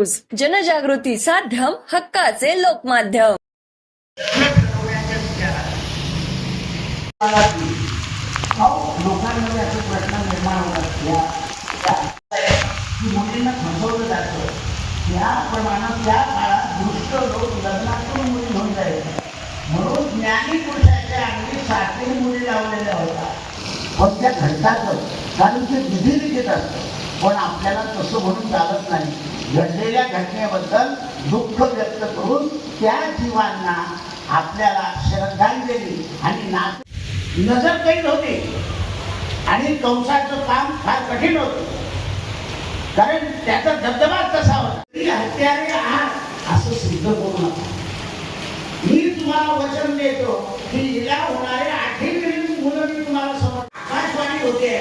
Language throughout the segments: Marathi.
न्यूज जनजागृती साध्यम हक्काचे लोकमाध्यम लोकांमध्ये असे प्रश्न निर्माण होतात त्या- काळात दुष्ट लोक लग्नातून मुली घेऊन जायचे म्हणून ज्ञानी पुरुषाच्या अगदी मुली लावलेल्या होत्या पण त्या घडतातच कारण ते विधिलिखित असतं पण आपल्याला तसं म्हणून चालत नाही घडलेल्या घटनेबद्दल दुःख व्यक्त करून त्या जीवांना आपल्याला श्रद्धांजली आणि नाच नजर कैद होते. आणि कंसाचं काम फार कठीण होतं. कारण त्याचा दबदबाच तसा होता. हत्यारे आहात असं सिद्ध करू नका मी तुम्हाला वचन देतो की हिला होणारे आठवी मुलं मी तुम्हाला समोर आकाशवाणी होते.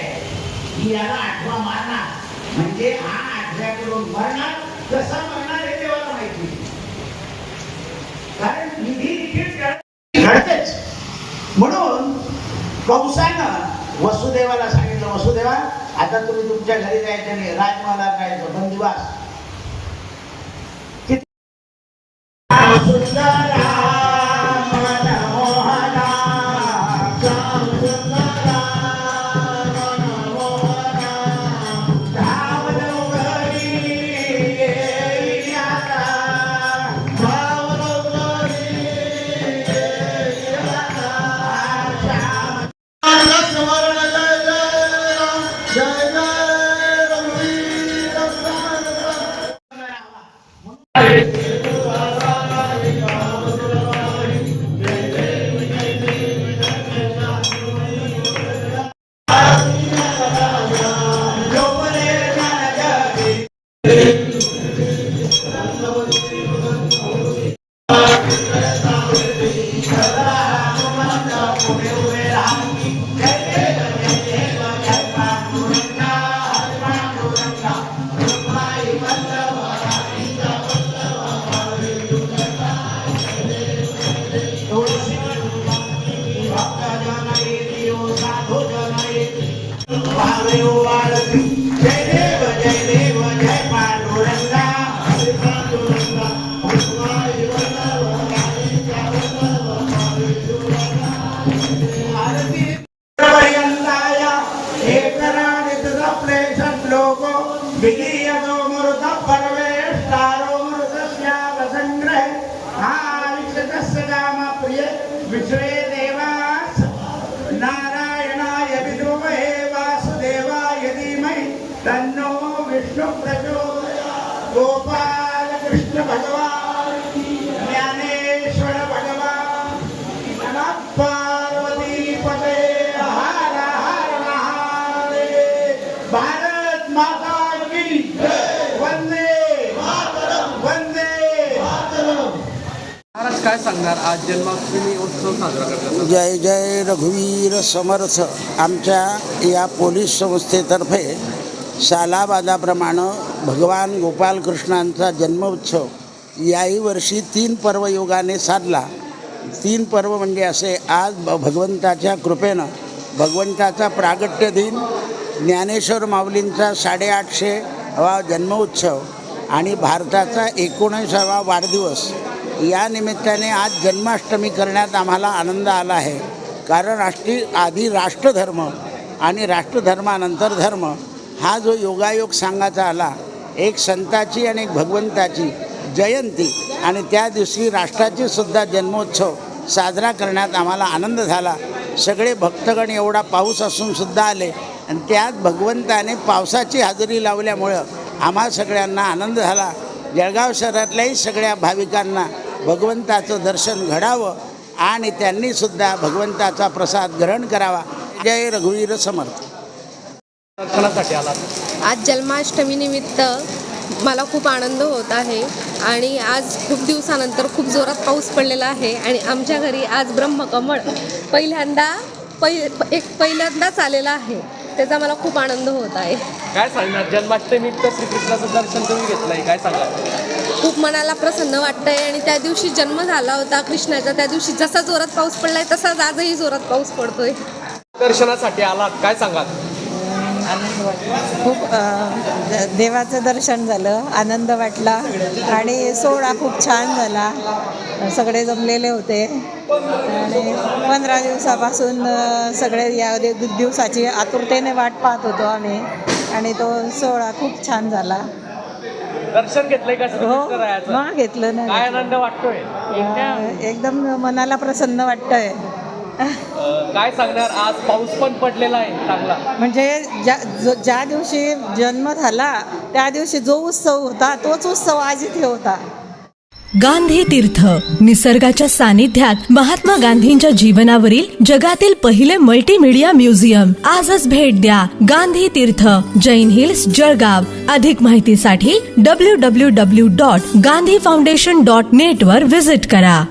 की याला आठवा मारणार. म्हणजे हा आठव्याकडून मरणार कसा मरणार हे देवाला माहिती. कारण निधी देखील घडतेच. म्हणून कंसानं वसुदेवाला सांगितलं वसुदेवा आता तुम्ही तुमच्या घरी जायचं नाही. राजमहालात जायचं बंदिवास. जय एकराणित प्रेषण लोको विलीयतो मृत परवेष्टारो मृतस्याव संग्रह आविष्टस्य काम प्रिय। विश्वे काय सांगणार? आज जन्माष्टमी उत्सव साजरा करतात जय जय रघुवीर समर्थ. आमच्या या पोलीस संस्थेतर्फे सालाबादाप्रमाणे भगवान गोपालकृष्णांचा जन्मोत्सव याही वर्षी तीन पर्वयोगाने साधला. तीन पर्व म्हणजे असे आज भ भगवंताच्या कृपेनं भगवंताचा प्रागट्य दिन ज्ञानेश्वर माऊलींचा साडेआठशे वा जन्मोत्सव आणि भारताचा एकोणीसावा वाढदिवस या निमित्ताने आज जन्माष्टमी करण्यात आम्हाला आनंद आला आहे. कारण राष्ट्रीय आधी राष्ट्रधर्म आणि राष्ट्रधर्मानंतर धर्म हा जो योगायोग सांगायचा आला एक संताची आणि एक भगवंताची जयंती आणि त्या दिवशी राष्ट्राची सुद्धा जन्मोत्सव साजरा करण्यात आम्हाला आनंद झाला. सगळे भक्तगण एवढा पाऊस असून सुद्धा आले आणि त्यात भगवंताने पावसाची हजेरी लावल्यामुळं आम्हा सगळ्यांना आनंद झाला. जळगाव शहरातल्याही सगळ्या भाविकांना भगवंताचं दर्शन घडावं आणि त्यांनीसुद्धा भगवंताचा प्रसाद ग्रहण करावा. जय रघुवीर समर्थ. आज जन्माष्टमी निमित्त मला खूप आनंद होत आहे आणि आज खूप दिवसानंतर खूप जोरात पाऊस पडलेला आहे आणि आमच्या घरी आज ब्रह्मकमळ पहिल्यांदा पै एक पहिल्यांदाच आलेला आहे. त्याचा मला खूप आनंद होत आहे. काय सांगणार? जन्माष्टमीत श्रीकृष्णाचं दर्शन तुम्ही घेतलंय काय सांगा खूप मनाला प्रसन्न वाटतंय आणि त्या दिवशी जन्म झाला होता कृष्णाचा. त्या दिवशी जसा जोरात पाऊस पडलाय तसाच आजही जोरात पाऊस पडतोय. दर्शनासाठी आलात काय सांगाल? आनंद वाटला. खूप देवाचं दर्शन झालं आनंद वाटला. आणि सोहळा खूप छान झाला. सगळे जमलेले होते. आणि पंधरा दिवसापासून सगळे या दि- दिवसाची आतुरतेने वाट पाहत होतो आम्ही. आणि तो सोहळा खूप छान झाला. दर्शन घेतलंय का हो घेतलं ना. आनंद वाटतोय? एकदम मनाला प्रसन्न वाटतंय. काय सांगणार? आज पाऊस पण पडलेला आहे चांगला. म्हणजे ज्या जो ज्या दिवशी जन्म झाला त्या दिवशी जो उत्सव होता तोच उत्सव आज इथे होता. गांधी तीर्थ निसर्गाच्या सानिध्यात महात्मा गांधींच्या जीवनावरील जगातील पहिले मल्टीमीडिया म्युझियम आजच भेट द्या गांधी तीर्थ जैन हिल्स जळगाव. अधिक माहितीसाठी W W W dot Gandhi foundation dot net वर विजिट करा.